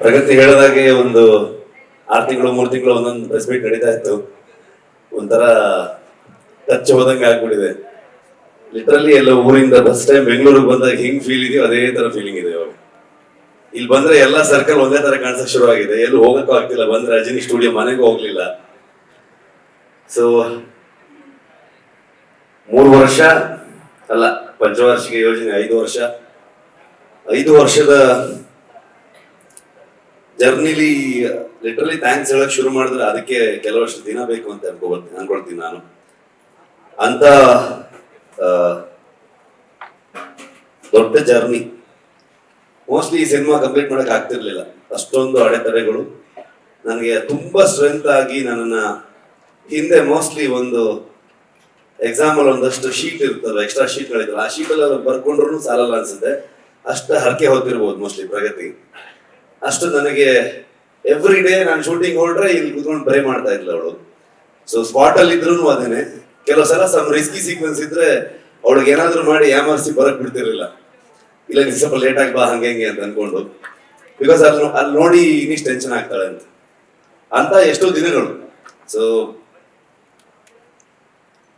ಪ್ರಗತಿ ಹೇಳದಾಗೆ ಒಂದು ಆರು ತಿಂಗಳು, ಮೂರು ತಿಂಗಳು ಒಂದೊಂದು ಪ್ರೆಸ್ ಮೀಟ್ ನಡೀತಾ ಇತ್ತು. ಒಂಥರ ಟಚ್ ಹೋದಂಗೆ ಆಗ್ಬಿಟ್ಟಿದೆ. ಲಿಟ್ರಲಿ ಎಲ್ಲ ಊರಿಂದ ಫಸ್ಟ್ ಟೈಮ್ ಬೆಂಗಳೂರಿಗೆ ಬಂದಾಗ ಹೆಂಗ್ ಫೀಲ್ ಇದೆಯೋ ಅದೇ ತರ ಫೀಲಿಂಗ್ ಇದೆ ಇವಾಗ. ಇಲ್ಲಿ ಬಂದ್ರೆ ಎಲ್ಲ ಸರ್ಕಲ್ ಒಂದೇ ತರ ಕಾಣಿಸಕ್ ಶುರು ಆಗಿದೆ. ಎಲ್ಲೂ ಹೋಗಕ್ಕೂ ಆಗ್ತಿಲ್ಲ. ಬಂದ್ರೆ ರಜನಿ ಸ್ಟುಡಿಯೋ ಮನೆಗೂ ಹೋಗ್ಲಿಲ್ಲ. ಸೊ ಮೂರು ವರ್ಷ ಅಲ್ಲ, ಪಂಚವಾರ್ಷಿಕ ಯೋಜನೆ ಐದು ವರ್ಷ. ಐದು ವರ್ಷದ ಜರ್ನಿಲಿ ಲಿಟ್ರಲಿ ಥ್ಯಾಂಕ್ಸ್ ಹೇಳಕ್ ಶುರು ಮಾಡಿದ್ರೆ ಅದಕ್ಕೆ ಕೆಲವಷ್ಟು ದಿನ ಬೇಕು ಅಂತ ಅನ್ಕೋಬರ್ತೀನಿ, ಅನ್ಕೊಳ್ತೀನಿ ನಾನು. ಅಂತ ದೊಡ್ಡ ಜರ್ನಿ. ಮೋಸ್ಟ್ಲಿ ಈ ಸಿನಿಮಾ ಕಂಪ್ಲೀಟ್ ಮಾಡಕ್ ಆಗ್ತಿರ್ಲಿಲ್ಲ. ಅಷ್ಟೊಂದು ಅಡೆತಡೆಗಳು. ನನಗೆ ತುಂಬಾ ಸ್ಟ್ರೆಂತ್ ಆಗಿ ನನ್ನನ್ನ ಹಿಂದೆ ಮೋಸ್ಟ್ಲಿ ಒಂದು ಎಕ್ಸಾಮ್ ಒಂದಷ್ಟು ಶೀಟ್ ಇರ್ತಲ್ಲ ಎಕ್ಸ್ಟ್ರಾ ಶೀಟ್ಗಳಿರ್ತಲ್ಲ ಆ ಶೀಟ್ ಅಲ್ಲಿ ಬರ್ಕೊಂಡ್ರು ಸಾಲಲ್ಲ ಅನ್ಸುತ್ತೆ. ಅಷ್ಟ ಹರಕೆ ಹೋಗ್ತಿರ್ಬೋದು ಮೋಸ್ಟ್ಲಿ ಪ್ರಗತಿ. ಅಷ್ಟು ನನಗೆ ಎವ್ರಿ ಡೇ ನಾನು ಶೂಟಿಂಗ್ ಹೊರಟ್ರೆ ಇಲ್ಲಿ ಕುತ್ಕೊಂಡು ಪ್ರೇ ಮಾಡ್ತಾ ಇದ್ಲು ಅವಳು. ಸೊ ಸ್ಪಾಟ್ ಅಲ್ಲಿ ಇದ್ರು ಅದೇನೆ. ಕೆಲವು ಸಲ ಸಮ್ ರಿಸ್ಕಿ ಸೀಕ್ವೆನ್ಸ್ ಇದ್ರೆ ಅವಳಿಗೆ ಏನಾದ್ರು ಮಾಡಿ ಯಾಮರ್ಸಿ ಬರಕ್ ಬಿಡ್ತಿರ್ಲಿಲ್ಲ. ಇಲ್ಲ, ನೀನ್ ಸ್ವಲ್ಪ ಲೇಟ್ ಆಗಿ ಬಾ, ಹಂಗೆ ಹಿಂಗೆ ಅಂತ ಅನ್ಕೊಂಡು. ಬಿಕಾಸ್ ಅಲ್ಲಿ ಅಲ್ಲಿ ನೋಡಿ ಇನ್ನಿಷ್ಟು ಟೆನ್ಷನ್ ಆಗ್ತಾಳೆ ಅಂತ. ಅಂತ ಎಷ್ಟೋ ದಿನಗಳು. ಸೊ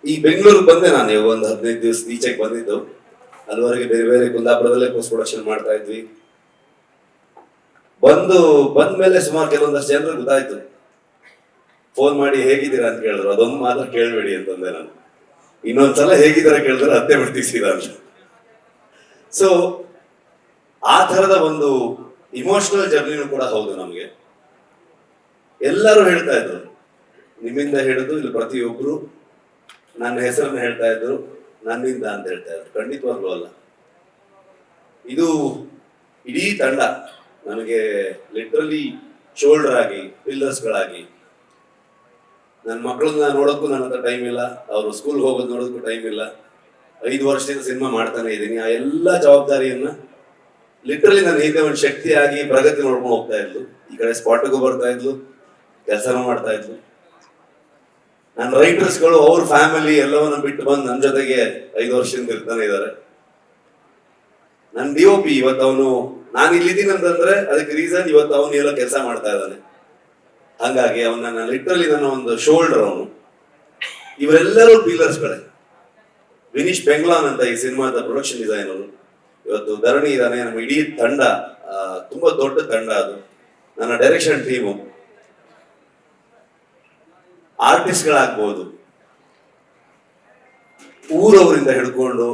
ಈ ಬೆಂಗಳೂರಿಗೆ ಬಂದೆ ನಾನು. ಒಂದು ಹದಿನೈದು ದಿವಸ ಈಚೆಗೆ ಬಂದಿದ್ದು. ಅಲ್ಲಿವರೆಗೆ ಬೇರೆ ಬೇರೆ ಕುಂದಾಪುರದಲ್ಲೇ ಪೋಸ್ಟ್ ಪ್ರೊಡಕ್ಷನ್ ಮಾಡ್ತಾ ಇದ್ವಿ. ಬಂದು ಬಂದ ಮೇಲೆ ಸುಮಾರು ಕೆಲವೊಂದಷ್ಟು ಜನರು ಗೊತ್ತಾಯ್ತು. ಫೋನ್ ಮಾಡಿ ಹೇಗಿದ್ದೀರಾ ಅಂತ ಕೇಳಿದ್ರು. ಅದೊಂದು ಮಾತ್ರ ಕೇಳಬೇಡಿ ಅಂತಂದೆ ನಾನು. ಇನ್ನೊಂದ್ಸಲ ಹೇಗಿದ್ದಾರೆ ಕೇಳಿದ್ರೆ ಅತ್ತೆ ಬಿಡ್ತೀವಿ ಸೀದಾ ಅಂತ. ಸೊ ಆ ತರದ ಒಂದು ಇಮೋಷನಲ್ ಜರ್ನಿನೂ ಕೂಡ ಹೌದು ನಮಗೆ. ಎಲ್ಲರೂ ಹೇಳ್ತಾ ಇದ್ರು. ನಿಮ್ಮಿಂದ ಹಿಡಿದು ಇಲ್ಲಿ ಪ್ರತಿಯೊಬ್ಬರು ನನ್ನ ಹೆಸರನ್ನ ಹೇಳ್ತಾ ಇದ್ರು. ನನ್ನಿಂದ ಅಂತ ಹೇಳ್ತಾ ಇದ್ರು. ಖಂಡಿತವಾಗ್ಲೂ ಅಲ್ಲ. ಇದು ಇಡೀ ತಂಡ. ನನಗೆ ಲಿಟ್ರಲಿ ಶೋಲ್ಡರ್ ಆಗಿ ಪಿಲ್ಲರ್ಸ್ಗಳಾಗಿ ನನ್ನ ಮಕ್ಕಳನ್ನ ನೋಡೋಕ್ಕೂ ನನ್ನ ಹತ್ರ ಟೈಮ್ ಇಲ್ಲ. ಅವರು ಸ್ಕೂಲ್ ಹೋಗೋದು ನೋಡೋದಕ್ಕೂ ಟೈಮ್ ಇಲ್ಲ. ಐದು ವರ್ಷದಿಂದ ಸಿನಿಮಾ ಮಾಡ್ತಾನೆ ಇದ್ದೀನಿ. ಆ ಎಲ್ಲ ಜವಾಬ್ದಾರಿಯನ್ನ ಲಿಟ್ರಲಿ ನನ್ನ ಹಿಂದೆ ಒಂದು ಶಕ್ತಿಯಾಗಿ ಪ್ರಗತಿ ನೋಡ್ಕೊಂಡು ಹೋಗ್ತಾ ಇದ್ಲು. ಈ ಕಡೆ ಸ್ಪಾಟ್ಗೂ ಬರ್ತಾ ಇದ್ಲು. ಕೆಲಸನೂ ಮಾಡ್ತಾ ಇದ್ಲು. ನನ್ನ ರೈಟರ್ಸ್ಗಳು ಅವ್ರ ಫ್ಯಾಮಿಲಿ ಎಲ್ಲವನ್ನ ಬಿಟ್ಟು ಬಂದು ನನ್ನ ಜೊತೆಗೆ ಐದು ವರ್ಷದಿಂದ ಇರ್ತಾನೆ ಇದ್ದಾರೆ ನನ್ನ ಡಿ ಒ ಪಿ ಇವತ್ತು ಅವನು ನಾನು ಇಲ್ಲಿದ್ದೀನಿ ಅಂತಂದ್ರೆ ಅದಕ್ಕೆ ರೀಸನ್ ಇವತ್ತು ಅವನು ಎಲ್ಲ ಕೆಲಸ ಮಾಡ್ತಾ ಇದ್ದಾನೆ. ಹಂಗಾಗಿ ಅವನ ನನ್ನ ಲಿಟ್ರಲಿ ನನ್ನ ಒಂದು ಶೋಲ್ಡರ್ ಅವನು. ಇವರೆಲ್ಲರೂ ಪೀಲರ್ಸ್ಗಳೇ ವಿನೀಶ್ ಬೆಂಗ್ಲಾನ್ ಅಂತ ಈ ಸಿನಿಮಾದ ಪ್ರೊಡಕ್ಷನ್ ಡಿಸೈನರು ಇವತ್ತು ಧರಣಿ ಇದ್ದಾನೆ, ನಮ್ಮ ಇಡೀ ತಂಡ ತುಂಬಾ ದೊಡ್ಡ ತಂಡ ಅದು. ನನ್ನ ಡೈರೆಕ್ಷನ್ ಟೀಮು ಆರ್ಟಿಸ್ಟ್ಗಳಾಗ್ಬೋದು ಊರವರಿಂದ ಹಿಡ್ಕೊಂಡು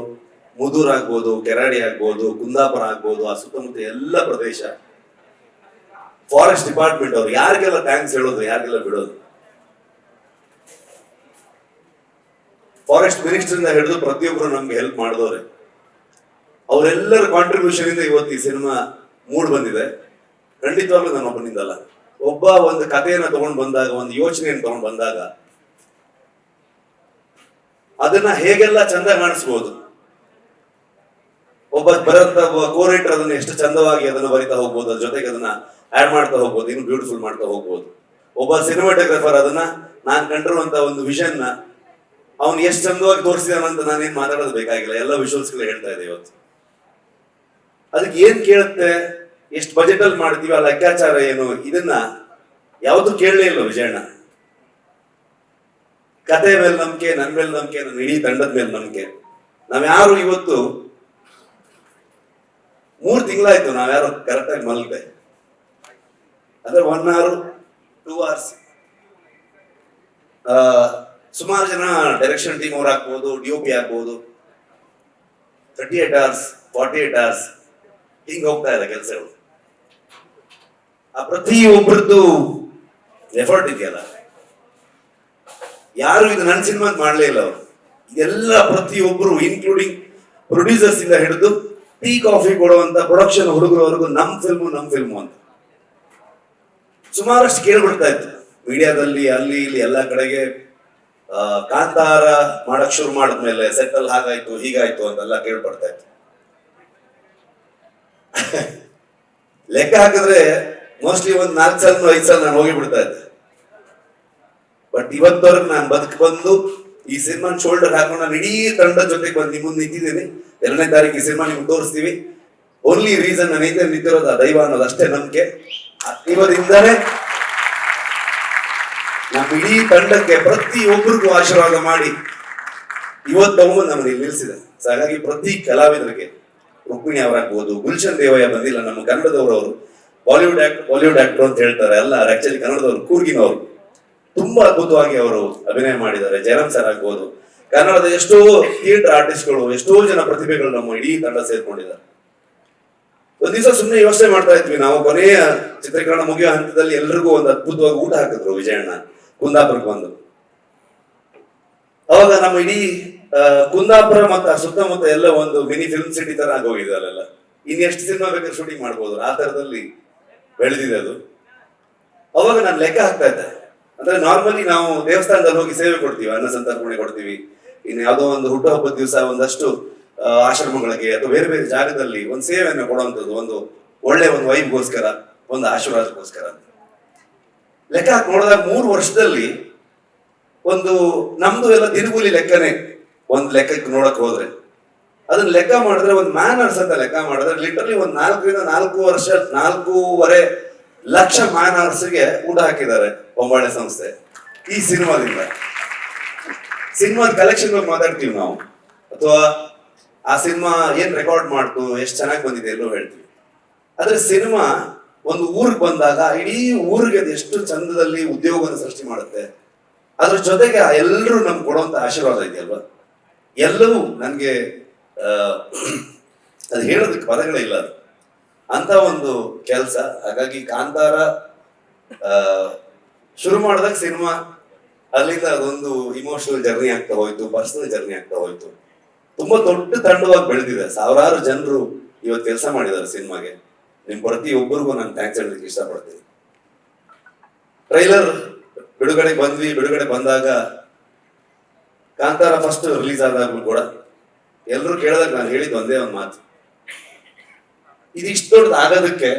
ಮುದೂರ್ ಆಗ್ಬೋದು, ಕೆರಾಡಿ ಆಗ್ಬೋದು, ಕುಂದಾಪುರ ಆಗ್ಬೋದು, ಆ ಸುತ್ತಮುತ್ತ ಎಲ್ಲ ಪ್ರದೇಶ. ಫಾರೆಸ್ಟ್ ಡಿಪಾರ್ಟ್ಮೆಂಟ್ ಅವ್ರು ಯಾರಿಗೆಲ್ಲ ಥ್ಯಾಂಕ್ಸ್ ಹೇಳೋದು, ಯಾರಿಗೆಲ್ಲ ಬಿಡೋದು? ಫಾರೆಸ್ಟ್ ಮಿನಿಸ್ಟರ್ ಇಂದ ಹಿಡಿದು ಪ್ರತಿಯೊಬ್ಬರು ನಮ್ಗೆ ಹೆಲ್ಪ್ ಮಾಡಿದವ್ರೆ. ಅವರೆಲ್ಲರ ಕಾಂಟ್ರಿಬ್ಯೂಷನ್ ಇಂದ ಇವತ್ತು ಈ ಸಿನಿಮಾ ಮೂಡ್ ಬಂದಿದೆ. ಖಂಡಿತವಾಗ್ಲೂ ನಾನು ಒಬ್ಬನಿಂದಲ್ಲ ಒಬ್ಬ ಒಂದು ಕಥೆಯನ್ನ ತಗೊಂಡ್ ಬಂದಾಗ, ಒಂದು ಯೋಚನೆಯನ್ನು ತಗೊಂಡ್ ಬಂದಾಗ, ಅದನ್ನ ಹೇಗೆಲ್ಲ ಚಂದ ಕಾಣಿಸ್ಬೋದು? ಒಬ್ಬ ಬರಂತ ಕೋರೇಟರ್ ಅದನ್ನ ಎಷ್ಟು ಚಂದವಾಗಿ ಅದನ್ನ ಬರಿತಾ ಹೋಗ್ಬೋದು, ಅದ್ರ ಜೊತೆಗೆ ಅದನ್ನ ಆಡ್ ಮಾಡ್ತಾ ಹೋಗ್ಬೋದು, ಇನ್ನು ಬ್ಯೂಟಿಫುಲ್ ಮಾಡ್ತಾ ಹೋಗ್ಬೋದು. ಒಬ್ಬ ಸಿನಿಮಾಟೋಗ್ರಾಫರ್ ಅದನ್ನ ನಾನ್ ಕಂಡಿರುವಂತ ಒಂದು ವಿಷನ್ನ ಅವ್ನು ಎಷ್ಟು ಚಂದವಾಗಿ ತೋರಿಸಿದಾನಂತ ನಾನೇನ್ ಮಾತಾಡೋದು ಬೇಕಾಗಿಲ್ಲ, ಎಲ್ಲ ವಿಷುವಲ್ಸ್ಗಳು ಹೇಳ್ತಾ ಇದೆ ಇವತ್ತು. ಅದಕ್ಕೆ ಏನ್ ಕೇಳುತ್ತೆ, ಎಷ್ಟು ಬಜೆಟ್ ಅಲ್ಲಿ ಮಾಡ್ತೀವಿ, ಆ ಲೆಕ್ಕಾಚಾರ ಏನು, ಇದನ್ನ ಯಾವುದು ಕೇಳಲೇ ಇಲ್ಲ ವಿಜಯಣ್ಣ. ಕತೆ ಮೇಲೆ ನಂಬಿಕೆ, ನನ್ ಮೇಲೆ ನಂಬಿಕೆ ನನ್ನ ಇಡೀ ತಂಡದ ಮೇಲೆ ನಂಬಿಕೆ. ನಾವ್ಯಾರು ಇವತ್ತು ಮೂರ್ ತಿಂಗಳಾಯ್ತು ನಾವ್ಯಾರು ಕರೆಕ್ಟ್ ಆಗಿ ಮಲ್ದೆ ಅಂದ್ರೆ ಒನ್ ಅವರ್ ಟೂ ಅವರ್ಸ್ ಸುಮಾರು ಜನ ಡೈರೆಕ್ಷನ್ ಟೀಮ್ ಅವ್ರು ಹಾಕ್ಬೋದು ಡಿ ಪಿ ಹಾಕ್ಬೋದು. Thirty eight hours forty eight hours ಹಿಂಗ್ ಹೋಗ್ತಾ ಇದೆ ಕೆಲಸಗಳು. ಆ ಪ್ರತಿ ಒಬ್ಬರದ್ದು ಎಫರ್ಟ್ ಇದೆಯಲ್ಲ. ಯಾರು ಇದು ನನ್ನ ಸಿನಿಮಾ ಮಾಡ್ಲೇ ಇಲ್ಲ ಅವರು. ಇದೆಲ್ಲ ಪ್ರತಿಯೊಬ್ಬರು ಇನ್ಕ್ಲೂಡಿಂಗ್ ಪ್ರೊಡ್ಯೂಸರ್ಸ್ ಇಂದ ಹಿಡಿದು ಟೀ ಕಾಫಿ ಕೊಡುವಂತ ಪ್ರೊಡಕ್ಷನ್ ಹುಡುಗರವರೆಗೂ ನಮ್ ಫಿಲ್ಮು ನಮ್ ಫಿಲ್ಮು ಅಂತ. ಸುಮಾರಷ್ಟು ಕೇಳ್ಬಿಡ್ತಾ ಇತ್ತು. ಮೀಡಿಯಾದಲ್ಲಿ, ಅಲ್ಲಿ, ಇಲ್ಲಿ ಎಲ್ಲ ಕಡೆಗೆ ಕಾಂತಾರ ಮಾಡಕ್ ಶುರು ಮಾಡಿದ್ಮೇಲೆ ಸೆಟ್ಟಲ್ ಹಾಗಾಯ್ತು, ಹೀಗಾಯ್ತು ಅಂತೆಲ್ಲ ಕೇಳ್ಬಿಡ್ತಾ ಇತ್ತು. ಲೆಕ್ಕ ಹಾಕಿದ್ರೆ ಮೋಸ್ಟ್ಲಿ ಒಂದ್ ನಾಲ್ಕು ಸಲ, ಐದು ಸಲ ನಾನು ಹೋಗಿ ಬಿಡ್ತಾ ಇದ್ದೆ. ಬಟ್ ಇವತ್ತವರೆಗೆ ನಾನು ಬದುಕು ಬಂದು ಈ ಸಿನಿಮಾ ಶೋಲ್ಡರ್ ಹಾಕೊಂಡು ನಾನು ಇಡೀ ತಂಡ ಜೊತೆಗೆ ಬಂದು ನಿಮ್ಮ ಮುಂದೆ ನಿಂತಿದ್ದೀನಿ. ಎರಡನೇ ತಾರೀಕು ಈ ಸಿನಿಮಾ ನಿಮ್ಗೆ ತೋರಿಸ್ತೀವಿ. ಓನ್ಲಿ ರೀಸನ್ ನಾನು ಹಿಂದೆ ನಿಂತಿರೋದು ಆ ದೈವ ಅನ್ನೋದು ಅಷ್ಟೇ ನಂಬಿಕೆ. ಇವರಿಂದಲೇ ನಮ್ಮ ಇಡೀ ತಂಡಕ್ಕೆ ಪ್ರತಿಯೊಬ್ಬರಿಗೂ ಆಶೀರ್ವಾದ ಮಾಡಿ ಇವತ್ತು ಬಹುಮತ ನಮ್ಮನ್ನು ಇಲ್ಲಿ ನಿಲ್ಲಿಸಿದೆ ಹಾಗಾಗಿ ಪ್ರತಿ ಕಲಾವಿದರಿಗೆ ರುಕ್ಮಿಣಿ ಅವರಾಗ್ಬೋದು ಗುಲ್ಶನ್ ದೇವಯ್ಯ ಬಂದಿಲ್ಲ, ನಮ್ಮ ಕನ್ನಡದವರು ಅವರು ಬಾಲಿವುಡ್ ಆಕ್ಟ್ ಬಾಲಿವುಡ್ ಆಕ್ಟರ್ ಅಂತ ಹೇಳ್ತಾರೆ. ಅಲ್ಲ ಆಕ್ಚುಲಿ ಕನ್ನಡದವರು, ಕೂರ್ಗಿನವರು. ತುಂಬಾ ಅದ್ಭುತವಾಗಿ ಅವರು ಅಭಿನಯ ಮಾಡಿದ್ದಾರೆ. ಜಯರಾಮ್ ಸರ್ ಆಗ್ಬೋದು. ಕನ್ನಡದ ಎಷ್ಟೋ ಥಿಯೇಟರ್ ಆರ್ಟಿಸ್ಟ್ಗಳು ಎಷ್ಟೋ ಜನ ಪ್ರತಿಭೆಗಳು ನಮ್ಮ ಇಡೀ ತಂಡ ಸೇರ್ಕೊಂಡಿದ್ದಾರೆ. ಒಂದ್ ದಿವಸ ಸುಮ್ಮನೆ ಯೋಚನೆ ಮಾಡ್ತಾ ಇದ್ವಿ. ನಾವು ಕೊನೆಯ ಚಿತ್ರೀಕರಣ ಮುಗಿಯೋ ಹಂತದಲ್ಲಿ ಎಲ್ರಿಗೂ ಒಂದು ಅದ್ಭುತವಾಗಿ ಊಟ ಹಾಕಿದ್ರು ವಿಜಯಣ್ಣ, ಕುಂದಾಪುರಕ್ಕೆ ಬಂದು. ಅವಾಗ ನಮ್ಮ ಇಡೀ ಕುಂದಾಪುರ ಮತ್ತು ಸುತ್ತಮುತ್ತ ಎಲ್ಲ ಒಂದು ಮಿನಿ ಫಿಲ್ಮ್ ಸಿಟಿ ತರ ಆಗೋಗಿದೆ ಅಲ್ಲೆಲ್ಲ. ಇನ್ನೆಷ್ಟು ಸಿನಿಮಾ ಬೇಕಾದ್ರೆ ಶೂಟಿಂಗ್ ಮಾಡ್ಬೋದು. ಆ ತರದಲ್ಲಿ ಬೆಳೆದಿದೆ ಅದು. ಅವಾಗ ನಾನು ಲೆಕ್ಕ ಹಾಕ್ತಾ ಇದ್ದೆ. ಅಂದ್ರೆ ನಾರ್ಮಲಿ ನಾವು ದೇವಸ್ಥಾನದಲ್ಲಿ ಹೋಗಿ ಸೇವೆ ಕೊಡ್ತೀವಿ, ಅನ್ನ ಸಂತರ್ಪಣೆ ಕೊಡ್ತೀವಿ. ಇನ್ನು ಯಾವುದೋ ಒಂದು ಹುಟ್ಟುಹಬ್ಬದ ದಿವಸ ಒಂದಷ್ಟು ಆಶ್ರಮಗಳಿಗೆ ಅಥವಾ ಬೇರೆ ಬೇರೆ ಜಾಗದಲ್ಲಿ ಒಂದು ಸೇವೆಯನ್ನು ಕೊಡುವಂಥದ್ದು, ಒಂದು ಒಳ್ಳೆ ಒಂದು ವೈಬ್ಗೋಸ್ಕರ, ಒಂದು ಆಶೀರ್ವಾದಕ್ಕೋಸ್ಕರ ಲೆಕ್ಕ ಹಾಕಿ ನೋಡಿದಾಗ ಮೂರು ವರ್ಷದಲ್ಲಿ ಒಂದು ನಮ್ದು ಎಲ್ಲ ದಿನಗೂಲಿ ಲೆಕ್ಕನೇ ಒಂದು ಲೆಕ್ಕಕ್ಕೆ ನೋಡಕ್ ಹೋದ್ರೆ. ಅದನ್ನ ಲೆಕ್ಕ ಮಾಡಿದ್ರೆ ಒಂದು ಮ್ಯಾನರ್ಸ್ ಅಂತ ಲೆಕ್ಕ ಮಾಡಿದ್ರೆ ಲಿಟರ್ಲಿ ಒಂದು ನಾಲ್ಕರಿಂದ ನಾಲ್ಕು ವರ್ಷ, ನಾಲ್ಕೂವರೆ ಲಕ್ಷ ಮ್ಯಾನರ್ಸ್ಗೆ ಊಟ ಹಾಕಿದ್ದಾರೆ ಬೊಂಬಾಳೆ ಸಂಸ್ಥೆ ಈ ಸಿನಿಮಾದಿಂದ. ಸಿನಿಮಾದ ಕಲೆಕ್ಷನ್ ಬಗ್ಗೆ ಮಾತಾಡ್ತೀವಿ ನಾವು. ಅಥವಾ ಆ ಸಿನಿಮಾ ಏನ್ ರೆಕಾರ್ಡ್ ಮಾಡ್ತು, ಎಷ್ಟು ಚೆನ್ನಾಗಿ ಬಂದಿದೆ ಎಲ್ಲೋ ಹೇಳ್ತೀವಿ. ಆದ್ರೆ ಸಿನಿಮಾ ಒಂದು ಊರಿಗೆ ಬಂದಾಗ, ಇಡೀ ಊರಿಗೆ ಅದು ಎಷ್ಟು ಚಂದದಲ್ಲಿ ಉದ್ಯೋಗವನ್ನು ಸೃಷ್ಟಿ ಮಾಡುತ್ತೆ, ಅದ್ರ ಜೊತೆಗೆ ಎಲ್ಲರೂ ನಮ್ಗೆ ಕೊಡುವಂತ ಆಶೀರ್ವಾದ ಇದೆಯಲ್ವಾ? ಎಲ್ಲವೂ ನನಗೆ ಅದು ಹೇಳೋದಕ್ಕೆ ಪದಗಳೇ ಇಲ್ಲ ಅದು. ಅಂತ ಒಂದು ಕೆಲಸ. ಹಾಗಾಗಿ ಕಾಂತಾರ ಶುರು ಮಾಡಿದಾಗ ಸಿನಿಮಾ, ಅಲ್ಲಿಂದ ಅದೊಂದು ಇಮೋಷನಲ್ ಜರ್ನಿ ಆಗ್ತಾ ಹೋಯ್ತು ಪರ್ಸನಲ್ ಜರ್ನಿ ಆಗ್ತಾ ಹೋಯ್ತು. ತುಂಬಾ ದೊಡ್ಡ ತಂಡವಾಗಿ ಬೆಳೆದಿದೆ. ಸಾವಿರಾರು ಜನರು ಇವತ್ತು ಕೆಲಸ ಮಾಡಿದ್ದಾರೆ ಸಿನಿಮಾಗೆ. ನಿಮ್ ಪ್ರತಿಯೊಬ್ಬರಿಗೂ ನಾನು ಥ್ಯಾಂಕ್ಸ್ ಹೇಳಲಿಕ್ಕೆ ಇಷ್ಟಪಡ್ತೀನಿ. ಟ್ರೈಲರ್ ಬಿಡುಗಡೆ ಬಂದ್ವಿ. ಬಿಡುಗಡೆ ಬಂದಾಗ ಕಾಂತಾರ ಫಸ್ಟ್ ರಿಲೀಸ್ ಆದಾಗ್ಲೂ ಕೂಡ ಎಲ್ಲರೂ ಕೇಳಿದಾಗ ನಾನು ಹೇಳಿದ್ದು ಒಂದೇ ಒಂದು ಮಾತು. ಇದು ದೊಡ್ಡ ಆಗೋದಕ್ಕೆ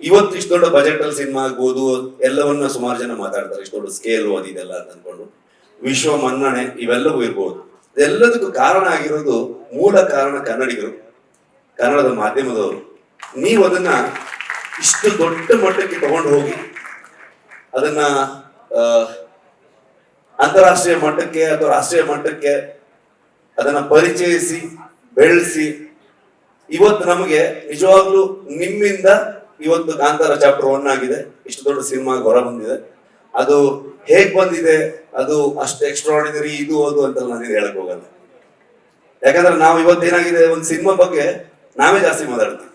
ಇವತ್ತು ಇಷ್ಟು ದೊಡ್ಡ ಬಜೆಟ್ ಅಲ್ಲಿ ಸಿನಿಮಾ ಆಗ್ಬೋದು, ಎಲ್ಲವನ್ನ ಸುಮಾರು ಜನ ಮಾತಾಡ್ತಾರೆ, ಇಷ್ಟು ದೊಡ್ಡ ಸ್ಕೇಲು ಅದಿದೆಲ್ಲ ಅಂತ ಅನ್ಕೊಂಡು. ವಿಶ್ವ ಮನ್ನಣೆ ಇವೆಲ್ಲವೂ ಇರ್ಬೋದು. ಎಲ್ಲದಕ್ಕೂ ಕಾರಣ ಆಗಿರೋದು ಮೂಲ ಕಾರಣ ಕನ್ನಡಿಗರು, ಕನ್ನಡದ ಮಾಧ್ಯಮದವರು. ನೀವು ಅದನ್ನ ಇಷ್ಟು ದೊಡ್ಡ ಮಟ್ಟಕ್ಕೆ ತಗೊಂಡು ಹೋಗಿ ಅದನ್ನ ಅಂತಾರಾಷ್ಟ್ರೀಯ ಮಟ್ಟಕ್ಕೆ ಅಥವಾ ರಾಷ್ಟ್ರೀಯ ಮಟ್ಟಕ್ಕೆ ಅದನ್ನ ಪರಿಚಯಿಸಿ, ಬೆಳೆಸಿ ಇವತ್ತು ನಮಗೆ ನಿಜವಾಗ್ಲೂ ನಿಮ್ಮಿಂದ ಇವತ್ತು ಕಾಂತಾರ ಚಾಪ್ಟರ್ ಒನ್ ಆಗಿದೆ. ಇಷ್ಟು ದೊಡ್ಡ ಸಿನಿಮಾ ಹೊರ ಬಂದಿದೆ. ಅದು ಹೇಗ್ ಬಂದಿದೆ, ಅದು ಅಷ್ಟು ಎಕ್ಸ್ಟ್ರಾಡಿನರಿ ಇದು, ಅದು ಅಂತ ನಾನು ಹೇಳಕ್ ಹೋಗಲ್ಲ. ಯಾಕಂದ್ರೆ ನಾವು ಇವತ್ತು ಏನಾಗಿದೆ, ಒಂದು ಸಿನಿಮಾ ಬಗ್ಗೆ ನಾವೇ ಜಾಸ್ತಿ ಮಾತಾಡ್ತೀವಿ.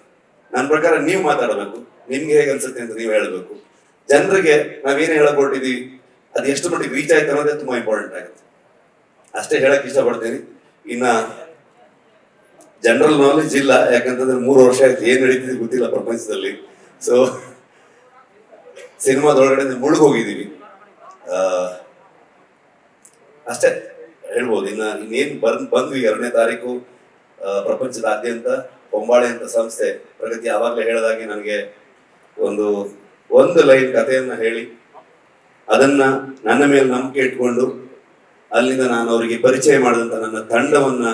ನನ್ನ ಪ್ರಕಾರ ನೀವು ಮಾತಾಡಬೇಕು. ನಿಮ್ಗೆ ಹೇಗೆ ಅನ್ಸುತ್ತೆ ಅಂತ ನೀವು ಹೇಳಬೇಕು. ಜನರಿಗೆ ನಾವೇನು ಹೇಳಕ್ ಹೊರಟಿದೀವಿ ಅದು ಎಷ್ಟು ಮಟ್ಟಿಗೆ ರೀಚ್ ಆಯ್ತು ಅನ್ನೋದೇ ತುಂಬಾ ಇಂಪಾರ್ಟೆಂಟ್ ಆಗುತ್ತೆ. ಅಷ್ಟೇ ಹೇಳಕ್ ಇಷ್ಟಪಡ್ತೀನಿ. ಇನ್ನ ಜನರಲ್ ನಾಲೆಜ್ ಇಲ್ಲ ಯಾಕಂತಂದ್ರೆ ಮೂರು ವರ್ಷ ಆಯ್ತು ಏನ್ ನಡೀತಿದೆ ಗೊತ್ತಿಲ್ಲ ಪ್ರಪಂಚದಲ್ಲಿ. ಸೊ ಸಿನಿಮಾದೊಳಗಡೆ ಮುಳುಗೋಗಿದೀವಿ ಆ, ಅಷ್ಟೇ ಹೇಳ್ಬೋದು. ಇನ್ನ ಇನ್ನೇನ್ ಬಂದ್ ಬಂದ್ವಿ ಎರಡನೇ ತಾರೀಕು ಪ್ರಪಂಚದಾದ್ಯಂತ ಬೊಂಬಾಳೆ ಅಂತ ಸಂಸ್ಥೆ. ಪ್ರಗತಿ ಆವಾಗಲೇ ಹೇಳಿದಾಗೆ ನನಗೆ ಒಂದು ಒಂದು ಲೈನ್ ಕಥೆಯನ್ನ ಹೇಳಿ. ಅದನ್ನ ನನ್ನ ಮೇಲೆ ನಂಬಿಕೆ ಇಟ್ಕೊಂಡು ಅಲ್ಲಿಂದ ನಾನು ಅವರಿಗೆ ಪರಿಚಯ ಮಾಡಿದಂತ ನನ್ನ ತಂಡವನ್ನ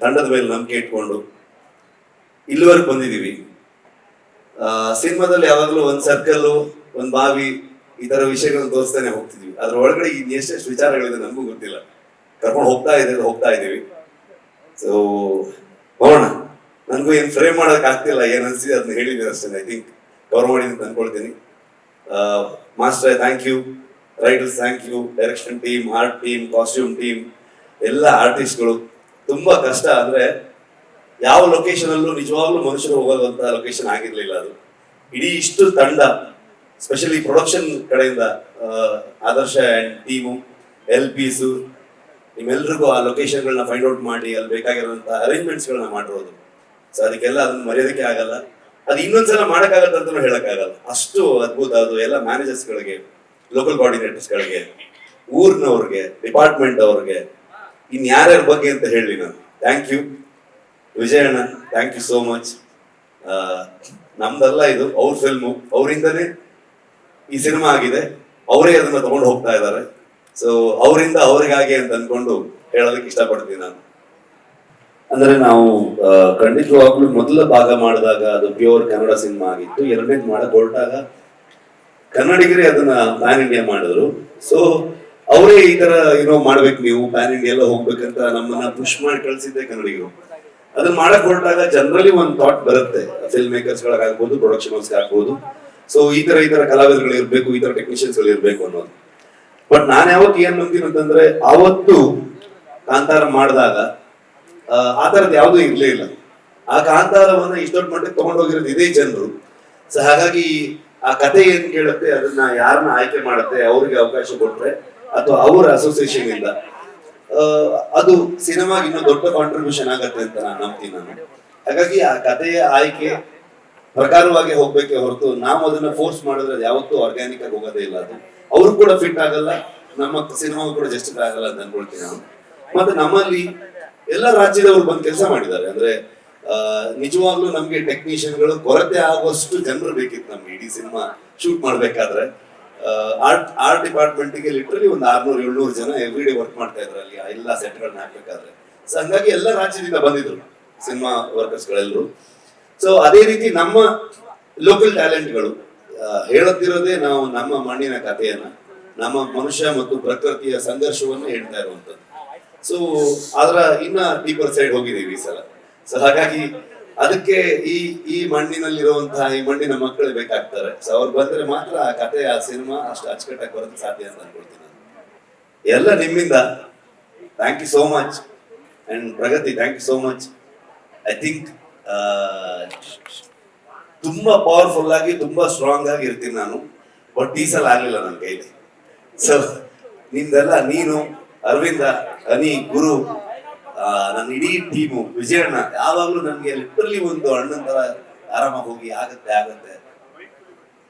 ತಂಡದ ಮೇಲೆ ನಂಬಿಕೆ ಇಟ್ಕೊಂಡು ಇಲ್ಲಿವರೆಗೆ ಬಂದಿದ್ದೀವಿ. ಸಿನಿಮಾದಲ್ಲಿ ಯಾವಾಗಲೂ ಒಂದು ಸರ್ಕಲ್ ಒಂದು ಬಾವಿ, ಈ ತರ ವಿಷಯಗಳನ್ನ ತೋರಿಸ್ತಾನೆ ಹೋಗ್ತಿದ್ವಿ. ಅದ್ರ ಒಳಗಡೆ ಈ ಎಷ್ಟೆಷ್ಟು ವಿಚಾರಗಳಿದೆ ನಮಗೂ ಗೊತ್ತಿಲ್ಲ. ಕರ್ಕೊಂಡು ಹೋಗ್ತಾ ಇದೆ ಹೋಗ್ತಾ ಇದೀವಿ ಸೊ ನೋಡೋಣ ನನಗೂ ಏನು ಫ್ರೇಮ್ ಮಾಡಕ್ ಆಗ್ತಿಲ್ಲ, ಏನ್ ಅದನ್ನ ಹೇಳಿದ್ದೀನಿ ಅಷ್ಟೇ ಐ ಥಿಂಕ್ ಕವರ್ ಮಾಡಿ ಅಂತ ಅನ್ಕೊಳ್ತೀನಿ. Master thank you writers thank you direction team art team costume team ಎಲ್ಲ ಆರ್ಟಿಸ್ಟ್ಗಳು ತುಂಬಾ ಕಷ್ಟ ಅಂದ್ರೆ ಯಾವ ಲೊಕೇಶನ್ ಅಲ್ಲೂ ನಿಜವಾಗ್ಲೂ ಮನುಷ್ಯರು ಹೋಗುವಂತ ಲೊಕೇಶನ್ ಆಗಿರ್ಲಿಲ್ಲ ಅದು. ಇಡೀ ಇಷ್ಟು ತಂಡ ಸ್ಪೆಷಲಿ ಪ್ರೊಡಕ್ಷನ್ ಕಡೆಯಿಂದ ಆದರ್ಶ ಅಂಡ್ ಟೀಮು ಎಲ್ ಪಿಸು ನಿಮ್ಮೆಲ್ರಿಗೂ ಆ ಲೊಕೇಶನ್ಗಳನ್ನ ಫೈಂಡ್ ಔಟ್ ಮಾಡಿ, ಅಲ್ಲಿ ಬೇಕಾಗಿರುವಂತ ಅರೇಂಜ್ಮೆಂಟ್ಸ್ಗಳನ್ನ ಮಾಡಿರೋದು. ಸೊ ಅದಕ್ಕೆಲ್ಲ ಅದನ್ನ ಮರೆಯೋದಕ್ಕೆ ಆಗಲ್ಲ. ಅದು ಇನ್ನೊಂದ್ಸಲ ಮಾಡಕ್ಕಾಗತ್ತೆ ಅಂತಲೂ ಹೇಳಕ್ಕಾಗಲ್ಲ. ಅಷ್ಟು ಅದ್ಭುತ ಅದು ಎಲ್ಲ ಮ್ಯಾನೇಜರ್ಸ್ಗಳಿಗೆ ಲೋಕಲ್ ಕೋಆರ್ಡಿನೇಟರ್ಸ್ಗಳಿಗೆ ಊರ್ನವ್ರಿಗೆ ಡಿಪಾರ್ಟ್ಮೆಂಟ್ ಅವ್ರಿಗೆ. ಇನ್ ಬಗ್ಗೆ ಅಂತ ಹೇಳಿ ನಾನು. ಥ್ಯಾಂಕ್ ಯು ವಿಜಯಣ್ಣ ಥ್ಯಾಂಕ್ ಯು ಸೋ ಮಚ್ ನಮ್ದಲ್ಲ ಇದು ಅವ್ರ ಫಿಲ್ಮು ಅವರಿಂದನೇ ಈ ಸಿನಿಮಾ ಆಗಿದೆ. ಅವರೇ ಅದನ್ನ ತಗೊಂಡು ಹೋಗ್ತಾ ಇದ್ದಾರೆ. ಸೊ ಅವರಿಂದ ಅವರಿಗಾಗಿ ಅಂತ ಅನ್ಕೊಂಡು ಹೇಳೋದಕ್ಕೆ ಇಷ್ಟಪಡ್ತೀನಿ ನಾನು. ಅಂದ್ರೆ ನಾವು ಖಂಡಿತವಾಗ್ಲೂ ಮೊದಲ ಭಾಗ ಮಾಡಿದಾಗ ಅದು ಪ್ಯೂರ್ ಕನ್ನಡ ಸಿನಿಮಾ ಆಗಿತ್ತು. ಎರಡನೇದು ಮಾಡಕ್ ಹೊರಟಾಗ ಕನ್ನಡಿಗರೇ ಅದನ್ನ ಪ್ಯಾನ್ ಇಂಡಿಯಾ ಮಾಡಿದ್ರು. ಸೊ ಅವರೇ ಈ ತರ ಏನೋ ಮಾಡ್ಬೇಕು ನೀವು ಪ್ಯಾನ್ ಇಂಡಿಯಾ ಎಲ್ಲ ಹೋಗ್ಬೇಕಂತ ನಮ್ಮನ್ನ ಪುಷ್ ಮಾಡಿ ಕಳ್ಸಿದ್ದೆ ಕನ್ನಡಿಗರು. ಅದನ್ನ ಮಾಡಕ್ ಹೊರಟಾಗ ಜನರಲಿ ಒಂದ್ ಥಾಟ್ ಬರುತ್ತೆ. ಫಿಲ್ಮ್ ಮೇಕರ್ಸ್ ಗಳಾಗ್ಬೋದು ಪ್ರೊಡಕ್ಷನ್ ಹೌಸ್ ಆಗ್ಬೋದು. ಸೊ ಈ ತರ ಈ ತರ ಕಲಾವಿದರುಗಳು ಇರ್ಬೇಕು, ಈ ತರ ಟೆಕ್ನಿಷಿಯನ್ಸ್ಗಳು ಇರ್ಬೇಕು ಅನ್ನೋದು. ಬಟ್ ನಾನು ಯಾವತ್ತು ಏನ್ ನಂಬ್ತೀನಿ ಅಂತಂದ್ರೆ ಅವತ್ತು ಕಾಂತಾರ ಮಾಡಿದಾಗ, ಆ ತರದ್ ಯಾವುದೂ ಇರ್ಲೇ ಇಲ್ಲ. ಆ ಕಾಂತಾರವನ್ನ ಇಷ್ಟೊಂದು ಮಟ್ಟಕ್ಕೆ ತಗೊಂಡೋಗಿರೋದು ಇದೇ ಜನರು. ಸೊ ಹಾಗಾಗಿ ಆ ಕತೆ ಏನ್ ಕೇಳುತ್ತೆ, ಅದನ್ನ ಯಾರನ್ನ ಆಯ್ಕೆ ಮಾಡುತ್ತೆ, ಅವ್ರಿಗೆ ಅವಕಾಶ ಕೊಟ್ರೆ ಅಥವಾ ಅವರ ಅಸೋಸಿಯೇಷನ್ ಇಂದ. ಅದು ಸಿನಿಮಾಗೆ ಇನ್ನೂ ದೊಡ್ಡ ಕಾಂಟ್ರಿಬ್ಯೂಷನ್ ಆಗತ್ತೆ ಅಂತ ನಾನು ನಂಬ್ತೀನಿ ನಾನು. ಹಾಗಾಗಿ ಆ ಕಥೆಯ ಆಯ್ಕೆ ಪ್ರಕಾರವಾಗಿ ಹೋಗ್ಬೇಕೆ ಹೊರತು ನಾವು ಅದನ್ನ ಫೋರ್ಸ್ ಮಾಡಿದ್ರೆ ಅದು ಯಾವತ್ತೂ ಆರ್ಗ್ಯಾನಿಕ್ ಆಗಿ ಹೋಗೋದೇ ಇಲ್ಲ ಅದು. ಅವ್ರು ಕೂಡ ಫಿಟ್ ಆಗಲ್ಲ, ನಮ್ಮ ಸಿನಿಮಾ ಕೂಡ ಜಸ್ಟಿಫೈ ಆಗಲ್ಲ ಅಂತ ಅನ್ಕೊಳ್ತೀನಿ ನಾನು. ಮತ್ತೆ ನಮ್ಮಲ್ಲಿ ಎಲ್ಲ ರಾಜ್ಯದವರು ಬಂದು ಕೆಲಸ ಮಾಡಿದ್ದಾರೆ. ಅಂದ್ರೆ ನಿಜವಾಗ್ಲೂ ನಮ್ಗೆ ಟೆಕ್ನಿಷಿಯನ್ಗಳು ಕೊರತೆ ಆಗುವಷ್ಟು ಜನರು ಬೇಕಿತ್ತು ನಮ್ಗೆ. ಇಡೀ ಸಿನಿಮಾ ಶೂಟ್ ಮಾಡ್ಬೇಕಾದ್ರೆ. ಆರ್ಟ್ ಆರ್ಟ್ ಡಿಪಾರ್ಟ್ಮೆಂಟ್ಗೆ ಲಿಟ್ರಲಿ ಒಂದು ಆರ್ನೂರು, ಏಳ್ನೂರು ಜನ ಎವ್ರಿ ಡೇ ವರ್ಕ್ ಮಾಡ್ತಾ ಇದ್ರು ಅಲ್ಲಿ ಎಲ್ಲ ಸೆಟ್ಗಳನ್ನ ಹಾಕ್ಬೇಕಾದ್ರೆ. ಸೊ ಹಂಗಾಗಿ ಎಲ್ಲ ರಾಜ್ಯದಿಂದ ಬಂದಿದ್ರು ಸಿನಿಮಾ ವರ್ಕರ್ಸ್ಗಳೆಲ್ಲರೂ ಸೊ ಅದೇ ರೀತಿ ನಮ್ಮ ಲೋಕಲ್ ಟ್ಯಾಲೆಂಟ್ಗಳು ಹೇಳುತ್ತಿರೋದೇ ನಾವು ನಮ್ಮ ಮಣ್ಣಿನ ಕಥೆಯನ್ನ, ನಮ್ಮ ಮನುಷ್ಯ ಮತ್ತು ಪ್ರಕೃತಿಯ ಸಂಘರ್ಷವನ್ನು ಹೇಳ್ತಾ ಇರುವಂತದ್ದು ಸೊ ಅದರ ಇನ್ನ ಡೀಪರ್ ಸೈಡ್ ಹೋಗಿದ್ದೀವಿ ಈ ಸಲ. ಸೊ ಹಾಗಾಗಿ ಅದಕ್ಕೆ ಈ ಈ ಮಣ್ಣಿನಲ್ಲಿರುವಂತಹ, ಈ ಮಣ್ಣಿನ ಮಕ್ಕಳು ಬೇಕಾಗ್ತಾರೆ. ಸೊ ಅವ್ರು ಬಂದ್ರೆ ಮಾತ್ರ ಆ ಕತೆ, ಆ ಸಿನಿಮಾ ಅಷ್ಟು ಅಚ್ಚುಕಟ್ಟಾಗಿ ಬರೋದಕ್ಕೆ ಸಾಧ್ಯ ಅಂತ ಅನ್ಕೊಳ್ತೀನಿ. ಎಲ್ಲ ನಿಮ್ಮಿಂದ. Thank you so much and Pragati thank you so much I think ತುಂಬಾ ಪವರ್ಫುಲ್ ಆಗಿ, ತುಂಬಾ ಸ್ಟ್ರಾಂಗ್ ಆಗಿ ಇರ್ತೀನಿ ನಾನು. ಬಟ್ ಈ ಸಲ ಆಗ್ಲಿಲ್ಲ ನನ್ನ ಕೈಲಿ. ಸೊ ನಿಮ್ದೆಲ್ಲ ನೀನು, ಅರವಿಂದ ಅನಿ ಗುರು ನನ್ನ ಇಡೀ ಟೀಮು ವಿಜಯಣ್ಣ ಯಾವಾಗ್ಲೂ ನನ್ಗೆ ಲಿಟ್ರಲಿ ಒಂದು ಅಣ್ಣನ ತರ ಆರಾಮಾಗಿ ಹೋಗಿ ಆಗತ್ತೆ ಆಗತ್ತೆ.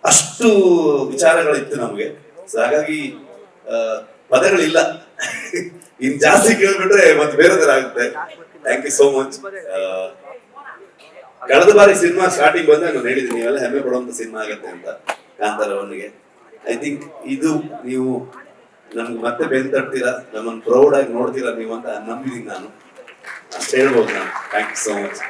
ಅಷ್ಟು ವಿಚಾರಗಳಿತ್ತು ನಮ್ಗೆ. ಸೊ ಹಾಗಾಗಿ ಪದಗಳಿಲ್ಲ. ಇನ್ ಜಾಸ್ತಿ ಕೇಳ್ಬಿಟ್ರೆ ಮತ್ತೆ ಬೇರೆ ತರ ಆಗುತ್ತೆ. ಥ್ಯಾಂಕ್ ಯು ಸೋ ಮಚ್ ಕಳೆದ ಬಾರಿ ಸಿನಿಮಾ ಸ್ಟಾರ್ಟಿಂಗ್ ಬಂದಾಗ ನಾನು ಹೇಳಿದ್ದೀನಿ ನೀವೆಲ್ಲ ಹೆಮ್ಮೆ ಪಡುವಂತ ಸಿನಿಮಾ ಆಗತ್ತೆ ಅಂತ ಕಾಂತಾರವನಿಗೆ ಐ ಥಿಂಕ್ ಇದು ನೀವು ನಮ್ಗೆ ಮತ್ತೆ ಬೆನ್ ತಟ್ತೀರಾ ನಮ್ಮನ್ನು ಪ್ರೌಡ್ ಆಗಿ ನೋಡ್ತೀರಾ ನೀವು ಅಂತ ನಂಬಿದ್ದೀನಿ ನಾನು ಅಷ್ಟು ಹೇಳ್ಬೋದು ನಾನು. Thank you so much